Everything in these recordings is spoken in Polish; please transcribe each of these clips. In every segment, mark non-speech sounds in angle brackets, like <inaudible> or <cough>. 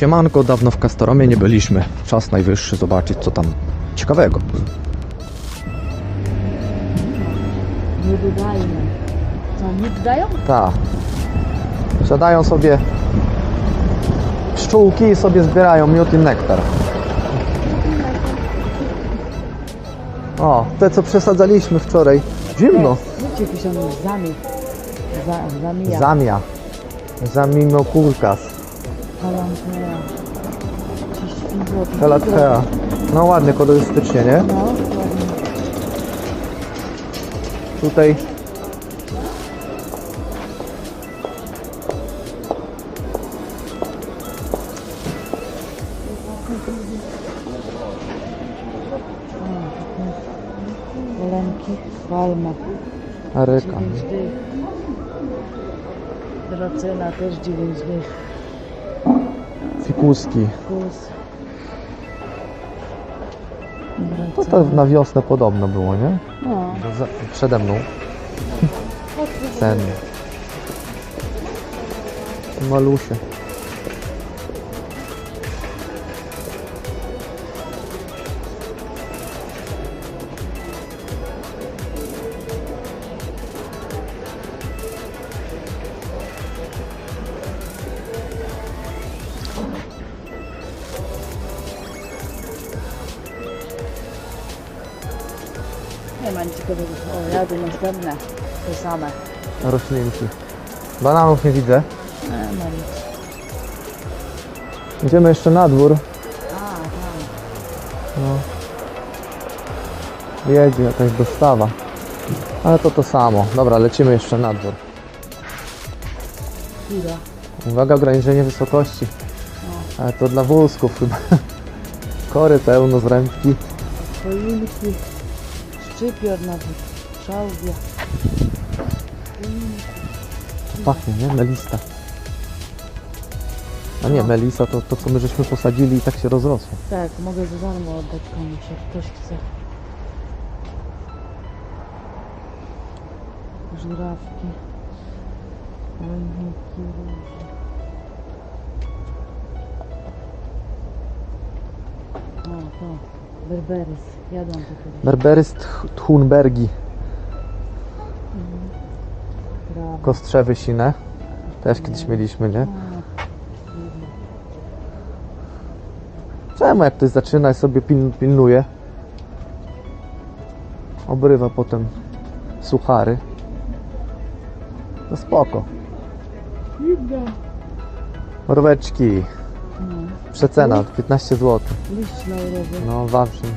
Siemanko, dawno w Kastoromie nie byliśmy. Czas najwyższy zobaczyć co tam ciekawego. Nie dodają. Co, nie dodają? Tak. Siadają sobie pszczółki i sobie zbierają miód i nektar. O, te co przesadzaliśmy wczoraj. Zimno. Wiecie, piszą zami. Za, zamija. Zamia. Zaminokulkas. Kalantea. 35 zł. Kalatea. No ładnie, kolorystycznie, nie? No, ładnie. Tutaj Polemki, palma. aryka. 9 dych. Dracena też 9 dych. Fikuski. To to na wiosnę podobno było, nie? No, Za, przede mną. <laughs> Ceny. Malusie. Nie ma nic ciekawego. O, jadę następne. Te same. Roślinki. Bananów nie widzę. Nie ma nic. Idziemy jeszcze na dwór. A, tam. No. Jedzie jakaś dostawa. Ale to to samo. Dobra, lecimy jeszcze na dwór. Chwila. Uwaga, ograniczenie wysokości. Ale to dla wózków chyba. Kory pełno z ręki. Choinki. Szczypior nawet. Szałwia. Pachnie, nie? Melista. A nie, No. melisa to, to co my żeśmy posadzili i tak się rozrosło. Tak, mogę za darmo oddać komuś, jak ktoś chce. Żurawki. Rolniki różne. O, to. Berberys. Jadłam to kiedyś. Berberys Thunbergi. Brawo. Kostrzewy sine. Też kiedyś mieliśmy, nie? Czemu jak ktoś zaczyna i sobie pil, pilnuje? Obrywa potem suchary. To spoko. Iga. No. Przecena 15 zł. Liść laurowy. No wawrzyn.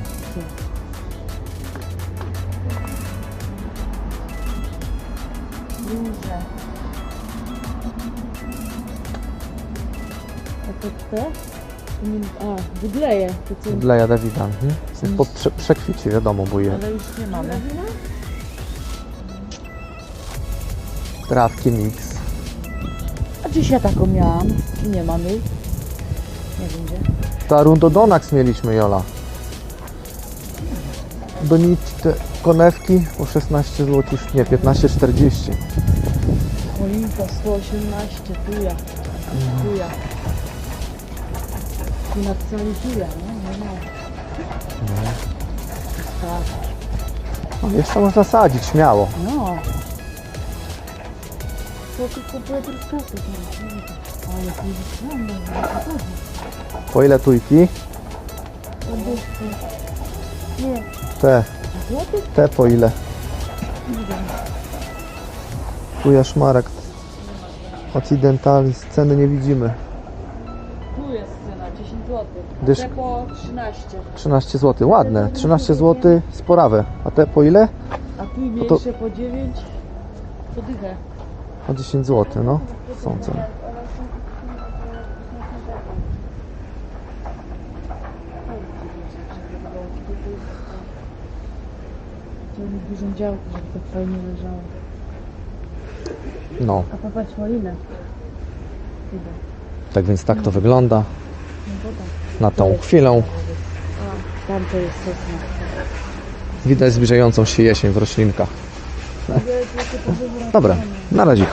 Róże. A to te? A, wygleje. To co? Dla Jadawida. Mhm. Jest po prze, przekwicie wiadomo, bo je Ale już nie mamy. trawki mix. A dziś ja taką miałam. I nie mamy. Nie wiem gdzie. To Arundodonax mieliśmy, Jola. Donić te konewki po 16 zł, nie, 15,40. Choinka 118, tuja. Tuja. Tu napisali tuja, nie? Nie ma. Tak. No, jeszcze można sadzić, śmiało. No. To jest słabo, no Po ile tujki? Te, te po ile? Tuja szmarek. Occidentalis, ceny nie widzimy. Tu jest cena, 10 zł. Dysz- Te po 13. 13 zł, ładne. 13 zł sporawe. A te po ile? A tu to- mniejsze po 9. To dychę. O 10 zł, no. Są ceny. Chciałbym dużą działkę, żeby tak fajnie leżało. No, A popatrz malinę. Chyba. tak więc tak to wygląda No woda. na tą chwilę. A, tam to jest sosna. Widać zbliżającą się jesień w roślinkach. Dobra, na razie.